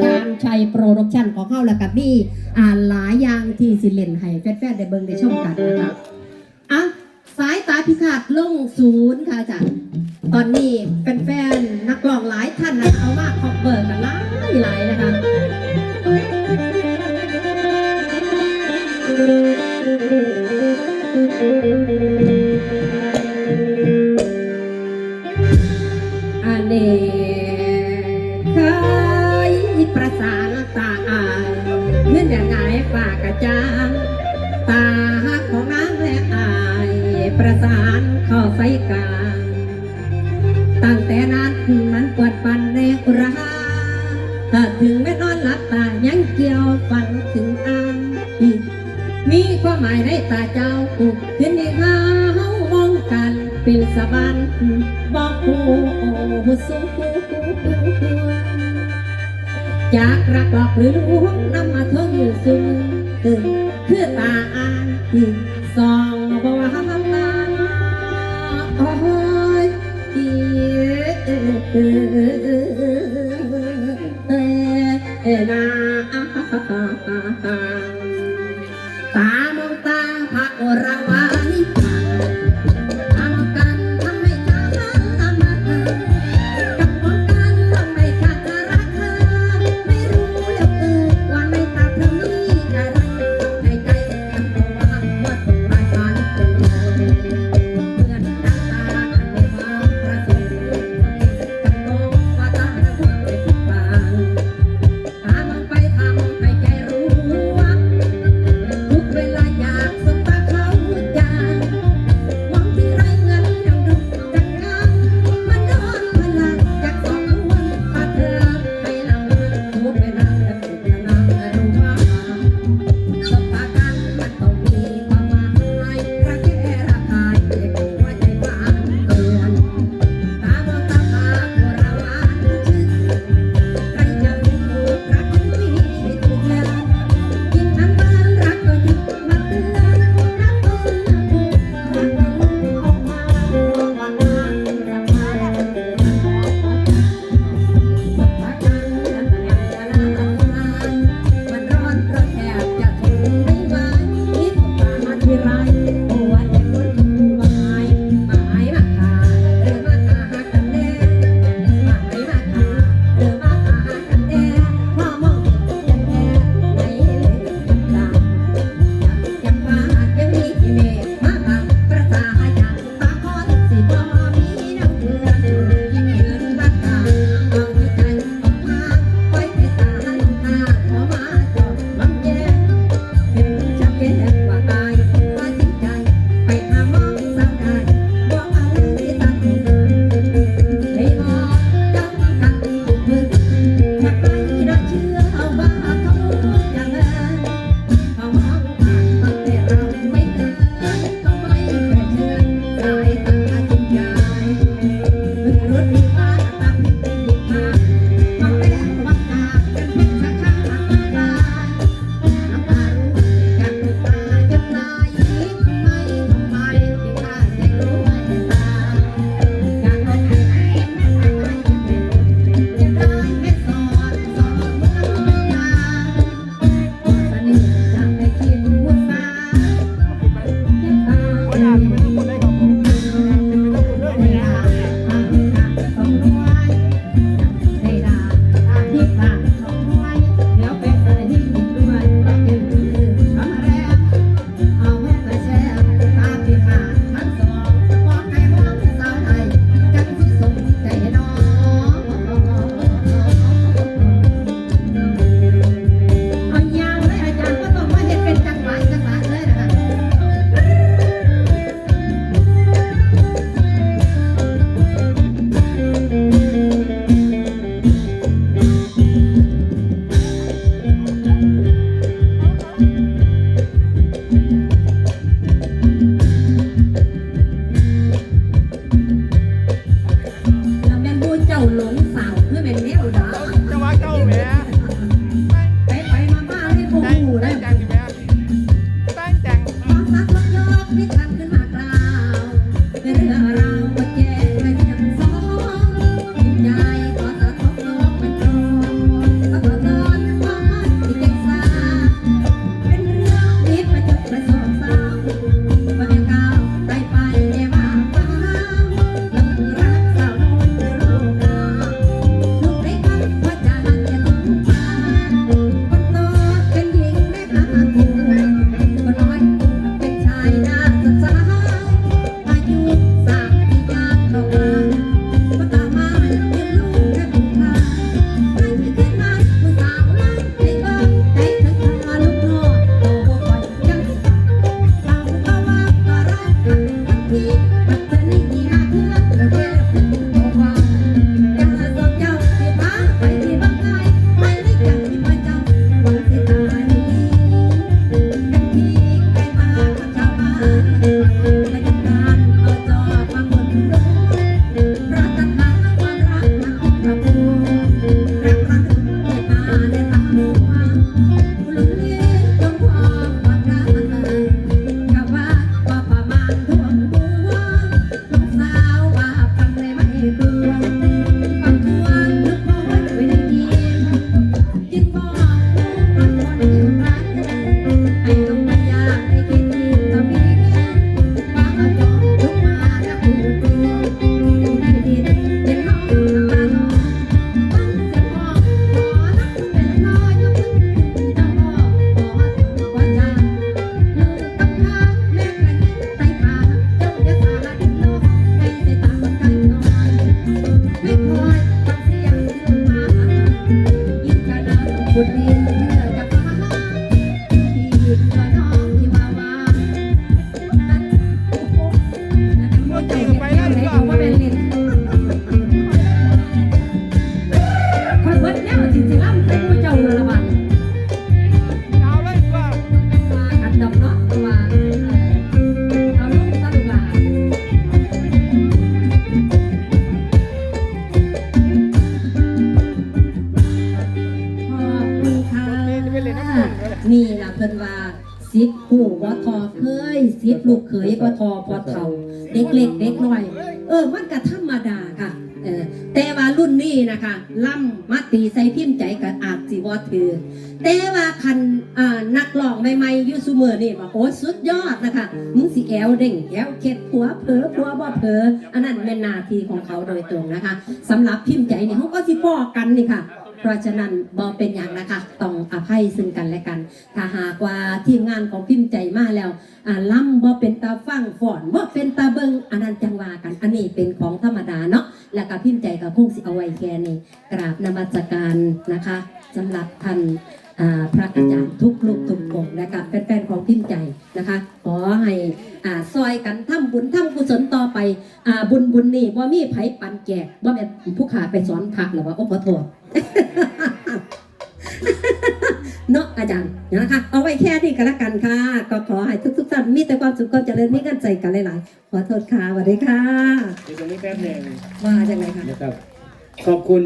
ชาญชัยโปรดักชั่นของเขาแล้วกับมีอ่านหลายอย่างที่สิเล่นให้แฟนๆได้เบิ่งได้ชมกันนะคะอะสายตาพิฆาตลงศูนย์ค่ะอาจารย์ตอนนี้แฟนๆนักร้องหลายท่านนะเอามาคอเบิร์กันหลายหลายนะคะามองกันเป็นสะบันบอกโอ้สูจากรักหลอกหรือลวงนำมาทงสูงตึงคือตาอานสองบอกว่าฮัมนาโอ้ยอีเอเอเอเอนา นี่ล่ะเพิ่นว่าสิบผู้บ่ทอเคยสิบลูกเขยบ่ทอพอเฒ่า เด็กเล็กเด็กน้อย เออมันก็ธรรมดาค่ะเออแต่ว่ารุ่นนี้นะคะล่ำมาตีใส่พิมพ์ใจกับอาจสิบ่ถือ แต่ว่าคันอ่านักร้องใหม่ๆอยูซูเมอร์นี่บอกโอ้สุดยอดนะคะมึงสิแอวเด้งแอวเข็ดผัวเผลอผัวบ่เผลออันนั้นเป็นหนาทีของเขาโดยตรงนะคะสำหรับพิมพ์ใจนี่เขาก็สิพ้อกันนี่ค่ะ เพราะฉะนั้นบอเป็นอย่างนะคะต้องอภัยซึ่งกันและกัน ถ้าหากว่าทีมงานของพิมพ์ใจมาแล้วล่ำบอเป็นตาฟังฝอนบอเป็นตาเบิงอันนั้นจังว่ากันอันนี้เป็นของธรรมดาเนาะแล้วก็พิมพ์ใจกับคงสิเอาไว้แค่นี้กราบนมัสการนะคะสำหรับท่าน พระอาจารย์ทุกลูกทุกองค์และกับแฟนๆของพิมพ์ใจนะคะ ขอให้อ่าซอยกันทำบุญทำกุศลต่อไปอ่าบุญบุญนี่ว่ามีไผปันแจกว่าแม่นผู้ขาไปสอนพักหรือว่าโอ้ขอโทษเนาะอาจารย์นะคะ เอาไว้แค่นี้ก็แล้วกันค่ะ ก็ขอให้ทุกๆท่านมีแต่ความสุขความเจริญมีกันใจกันหลายๆขอโทษค่ะสวัสดีค่ะเดี๋ยวตรงนี้แป๊บหนึ่งว่าจังไงคะนะครับขอบคุณ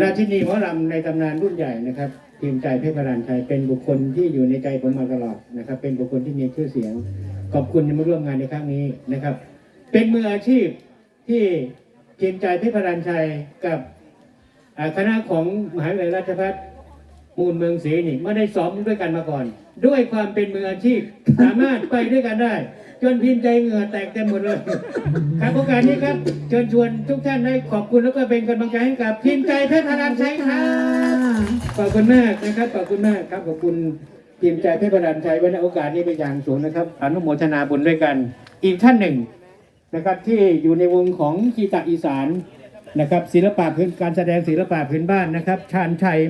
ราชินีหมอลำในตำนานรุ่นใหญ่นะครับทีมใจเพชรพรานชัยเป็นบุคคลที่อยู่ในใจผมมาตลอดนะครับ เป็นบุคคลที่มีชื่อเสียง ขอบคุณที่มาร่วมงานในครั้งนี้นะครับ เป็นมืออาชีพที่ทีมใจเพชรพรานชัยกับคณะของมหาวิทยาลัยราชภัฏ มูลเมืองศรีนี่ไม่ได้ซ้อมด้วยกันมาก่อน ด้วยความเป็นมืออาชีพ สามารถไปด้วยกันได้ จนพิมพ์ใจเหงื่อแตกเต็มหมดเลย ครับโอกาสนี้ครับเชิญชวนทุกท่านได้ขอบคุณแล้วก็เป็นกำลังใจให้กับพิมพ์ใจเพชรพลันชัยครับขอบคุณมากนะครับขอบคุณมากครับขอบคุณพิมพ์ใจเพชรพลันชัยไว้ในโอกาสนี้เป็นอย่างสูงนะครับอนุโมทนาบุญด้วยกัน อีกท่านหนึ่งนะครับที่อยู่ในวงของกีตาอีสานนะครับศิลปะพื้นการแสดงศิลปะพื้นบ้านนะครับชาญชัย